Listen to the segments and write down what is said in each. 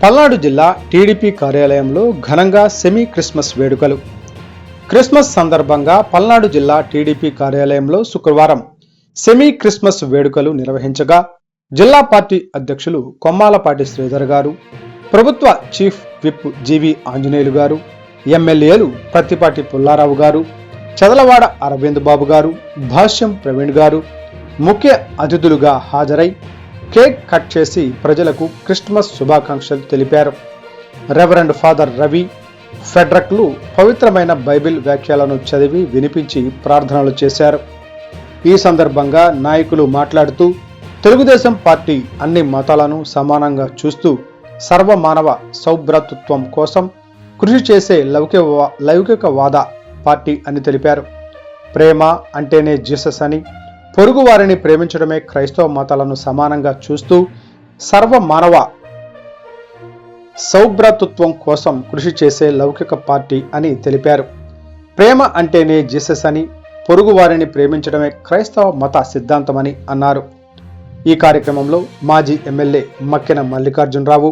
పల్నాడు జిల్లా టీడీపీ కార్యాలయంలో ఘనంగా సెమీ క్రిస్మస్ వేడుకలు. క్రిస్మస్ సందర్భంగా పల్నాడు జిల్లా టీడీపీ కార్యాలయంలో శుక్రవారం సెమీ క్రిస్మస్ వేడుకలు నిర్వహించగా జిల్లా పార్టీ అధ్యక్షులు కొమ్మాలపాటి శ్రీధర్ గారు ప్రభుత్వ చీఫ్ విప్ జీవి ఆంజనేయులు గారు ఎమ్మెల్యేలు ప్రత్తిపాటి పుల్లారావు గారు చదలవాడ అరవింద్ బాబు గారు భాష్యం ప్రవీణ్ గారు ముఖ్య అతిథులుగా హాజరై కేక్ కట్ చేసి ప్రజలకు క్రిస్మస్ శుభాకాంక్షలు తెలిపారు. రెవరెండ్ ఫాదర్ రవి ఫెడ్రక్లు పవిత్రమైన బైబిల్ వ్యాఖ్యలను చదివి వినిపించి ప్రార్థనలు చేశారు. ఈ సందర్భంగా నాయకులు మాట్లాడుతూ తెలుగుదేశం పార్టీ అన్ని మతాలను సమానంగా చూస్తూ సర్వమానవ సౌభ్రాతృత్వం కోసం కృషి చేసే లౌకిక లౌకికవాద పార్టీ అని తెలిపారు. ప్రేమ అంటేనే జీసస్ అని పొరుగు వారిని ప్రేమించడమే క్రైస్తవ మతాలను సమానంగా చూస్తూ సర్వ మానవ సౌభ్రతత్వం కోసం కృషి చేసే లౌకిక పార్టీ అని తెలిపారు. ప్రేమ అంటేనే జీసస్ అని పొరుగు వారిని ప్రేమించడమే క్రైస్తవ మత సిద్ధాంతమని అన్నారు. ఈ కార్యక్రమంలో మాజీ ఎమ్మెల్యే మక్కెన మల్లికార్జునరావు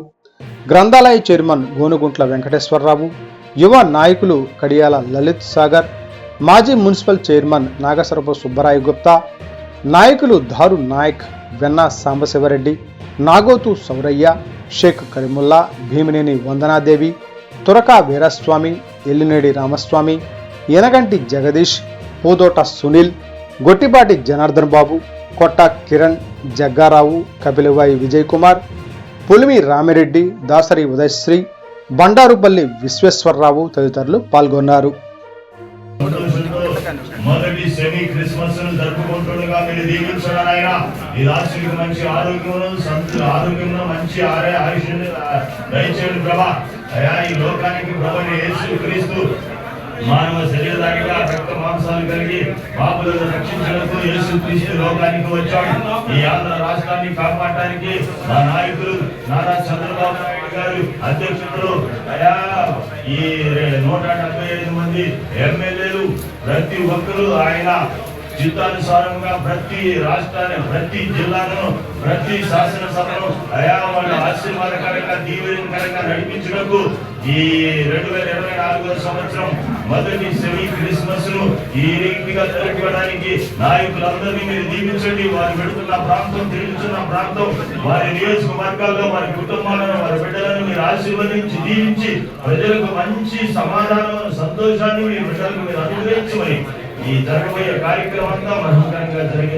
గ్రంథాలయ చైర్మన్ గోనుగుంట్ల వెంకటేశ్వరరావు యువ నాయకులు కడియాల లలిత్ సాగర్ మాజీ మున్సిపల్ చైర్మన్ నాగసరపు సుబ్బరాయ గుప్తా నాయకులు దారు నాయక్ వెన్న సాంబశివరెడ్డి నాగోతు సౌరయ్య షేక్ కరీముల్లా భీమినేని వందనాదేవి తురకా వీరస్వామి ఎల్లినేడి రామస్వామి ఎనగంటి జగదీష్ పూదోట సునీల్ గొట్టిపాటి జనార్దన్ బాబు కొట్ట కిరణ్ జగ్గారావు కపిలవాయి విజయ్ కుమార్ పులిమి రామిరెడ్డి దాసరి ఉదయశ్రీ బండారుపల్లి విశ్వేశ్వరరావు తదితరులు పాల్గొన్నారు మొదటి సెమీ క్రిస్మస్ను జరుపుకుంటుండగా మీరు దీవించడం ఈ రాత్రికి మంచి ఆరోగ్యంలో సంతు ఆరోగ్యంలో మంచి ఆరే ఆయుష్ దయచేయండి ప్రభా. అయా ఈ లోకానికి ప్రభుని యేసు క్రీస్తు మానవ శరీరానిగా రక్త మాంసాలు కలిగి పాపులను రక్షించడంతో యేసు క్రీస్తు లోకానికి వచ్చాడు. ఈ ఆంధ్ర రాష్ట్రాన్ని కాపాడటానికి మా నాయకులు నారా చంద్రబాబు నాయుడు గారు అధ్యక్షుడు అయా ఈ నూట డెబ్బై ఐదు మంది ఎమ్మెల్యేలు ప్రతి ఒక్కరూ ఆయన చిత్తానుసారంగా ప్రతి రాష్ట్రాన్ని ప్రతి జిల్లాను ప్రతి శాసనసభను అయా వాళ్ళ ఆశీర్వాదకరంగా దీవెనకరంగా నడిపించడానికి ఈ రెండు వేల ఇరవై నాలుగో సంవత్సరం మొదటి సెమీ క్రిస్మస్ను ఈ రీతిగా జరుపుకోవడానికి నాయకులందరినీ మీరు దీవించండి. వారు పెడుతున్న ప్రాంతం తిరుగుతున్న ప్రాంతం వారి నియోజకవర్గాల్లో వారి కుటుంబాలను వారి బిడ్డలను మీరు ఆశీర్వదించి దీవించి ప్రజలకు మంచి సమాధానం సంతోషాన్ని మీ బిడ్డలకు మీరు అనుగ్రహించమని ఈ జరగబోయే కార్యక్రమం అంతా మహంకరంగా జరిగింది